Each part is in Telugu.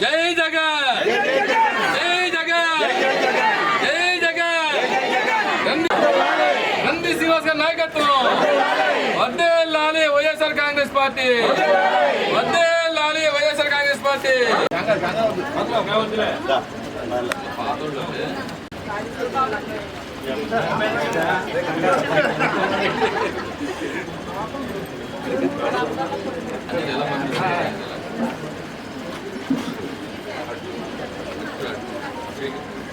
జై జగన్! జై జగన్! జై జగన్! నంది- నంది శ్రీనివాస్ నాయకత్వం వద్దే లాలి వైఎస్ఆర్ కాంగ్రెస్ పార్టీ. వద్దే లాలి వైఎస్ఆర్ కాంగ్రెస్ పార్టీ.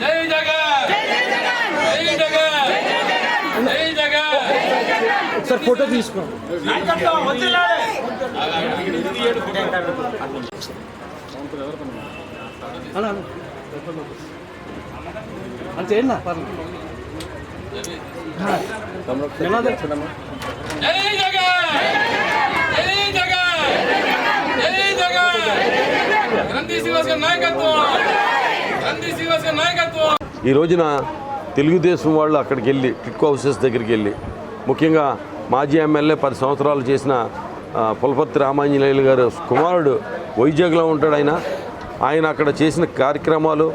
జై జగన్ జై జగన్ జై జగన్ సార్ ఫోటో తీసుకో. అలా అని చేయండి నా పర్లేదు. నినాదం చూడమ్మా జై జగన్! జై జగన్! ఈ రోజున తెలుగుదేశం వాళ్ళు అక్కడికి వెళ్ళి టిట్కో హౌసెస్ దగ్గరికి వెళ్ళి ముఖ్యంగా మాజీ ఎమ్మెల్యే పది సంవత్సరాలు చేసిన పులపత్తి రామాంజనేయులు గారు కుమారుడు వైజాగ్లో ఉంటాడు ఆయన. ఆయన అక్కడ చేసిన కార్యక్రమాలు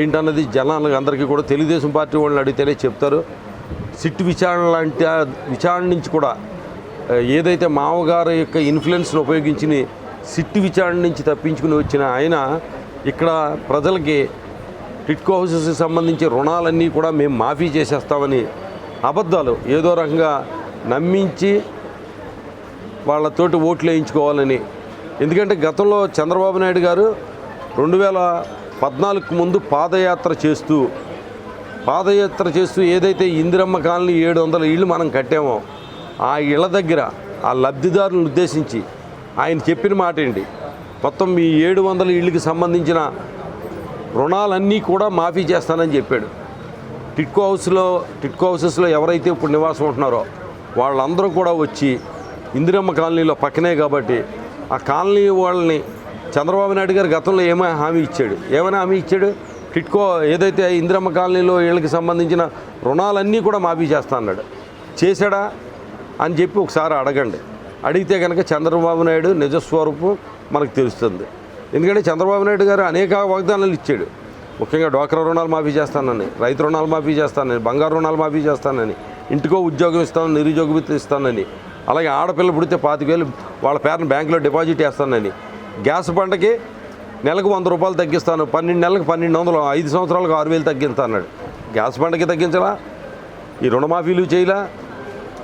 ఏంటన్నది జనాలకు అందరికీ కూడా తెలుగుదేశం పార్టీ వాళ్ళని అడిగితేనే చెప్తారు. సిట్ విచారణ లాంటి విచారణ నుంచి కూడా ఏదైతే మామగారు యొక్క ఇన్ఫ్లుయెన్స్ను ఉపయోగించి సిట్టి విచారణ నుంచి తప్పించుకుని వచ్చిన ఆయన ఇక్కడ ప్రజలకి టిట్కో హౌసెస్కి సంబంధించి రుణాలన్నీ కూడా మేము మాఫీ చేసేస్తామని అబద్ధాలు ఏదో రకంగా నమ్మించి వాళ్ళతోటి ఓట్లు వేయించుకోవాలని. ఎందుకంటే గతంలో చంద్రబాబు నాయుడు గారు రెండు వేల పద్నాలుగుకు ముందు పాదయాత్ర చేస్తూ పాదయాత్ర చేస్తూ ఏదైతే ఇందిరమ్మ కాలనీ ఏడు వందల ఇళ్ళు మనం కట్టామో ఆ ఇళ్ళ దగ్గర ఆ లబ్ధిదారులను ఉద్దేశించి ఆయన చెప్పిన మాట ఏంటి? మొత్తం ఈ ఏడు వందల ఇళ్ళకి సంబంధించిన రుణాలన్నీ కూడా మాఫీ చేస్తానని చెప్పాడు. టిట్కో హౌస్లో టిట్కో హౌసెస్లో ఎవరైతే ఇప్పుడు నివాసం ఉంటున్నారో వాళ్ళందరూ కూడా వచ్చి ఇందిరమ్మ కాలనీలో పక్కనే కాబట్టి ఆ కాలనీ వాళ్ళని చంద్రబాబు నాయుడు గారు గతంలో ఏమైనా హామీ ఇచ్చాడు? ఏమైనా హామీ ఇచ్చాడు? టిట్కో ఏదైతే ఇందిరమ్మ కాలనీలో వీళ్ళకి సంబంధించిన రుణాలన్నీ కూడా మాఫీ చేస్తా అన్నాడు. చేశాడా? అని చెప్పి ఒకసారి అడగండి. అడిగితే కనుక చంద్రబాబు నాయుడు నిజస్వరూపం మనకు తెలుస్తుంది. ఎందుకంటే చంద్రబాబు నాయుడు గారు అనేక వాగ్దానాలు ఇచ్చాడు. ముఖ్యంగా డ్వాక్రా రుణాలు మాఫీ చేస్తానని రైతు రుణాలు మాఫీ చేస్తానని బంగారు రుణాలు మాఫీ చేస్తానని ఇంటికో ఉద్యోగం ఇస్తాను నిరుద్యోగ ఇస్తానని అలాగే ఆడపిల్ల పుడితే పాతికేళ్ళు వాళ్ళ పేరుని బ్యాంకులో డిపాజిట్ చేస్తానని గ్యాస్ పంటకి నెలకు వంద రూపాయలు తగ్గిస్తాను పన్నెండు నెలలకు పన్నెండు వందలు ఐదు సంవత్సరాలకు ఆరు వేలు తగ్గిస్తాను అన్నాడు గ్యాస్ పంటకి తగ్గించలా? ఈ రుణమాఫీలు చేయలా?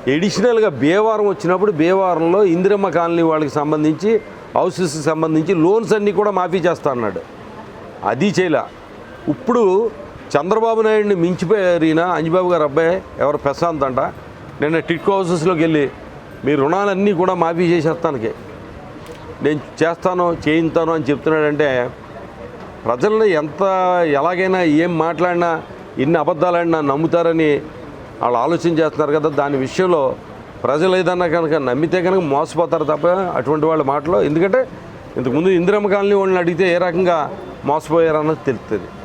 ఎడిషనల్గా బేవారం వచ్చినప్పుడు బేవారంలో ఇందిరమ్మ కాలనీ వాళ్ళకి సంబంధించి హౌసెస్కి సంబంధించి లోన్స్ అన్నీ కూడా మాఫీ చేస్తా అన్నాడు. అది చేయలే. ఇప్పుడు చంద్రబాబు నాయుడిని మించిపోయారు ఈయన అంజబాబు గారు అబ్బాయి ఎవరు ప్రశాంత్ అంట నిన్న టిట్కో హౌసెస్లోకి వెళ్ళి మీ రుణాలన్నీ కూడా మాఫీ చేసేస్తానికి. నేను చేస్తాను చేయిస్తాను అని చెప్తున్నాడంటే ప్రజలను ఎంత ఎలాగైనా ఏం మాట్లాడినా ఎన్ని అబద్ధాలాడినా నమ్ముతారని వాళ్ళు ఆలోచన చేస్తున్నారు కదా దాని విషయంలో ప్రజలు ఏదన్నా కనుక నమ్మితే కనుక మోసపోతారు తప్ప అటువంటి వాళ్ళ మాటలు ఎందుకంటే ఇంతకుముందు ఇందిరమ్మ కాలనీ వాళ్ళని అడిగితే ఏ రకంగా మోసపోయారన్నది తెలుస్తుంది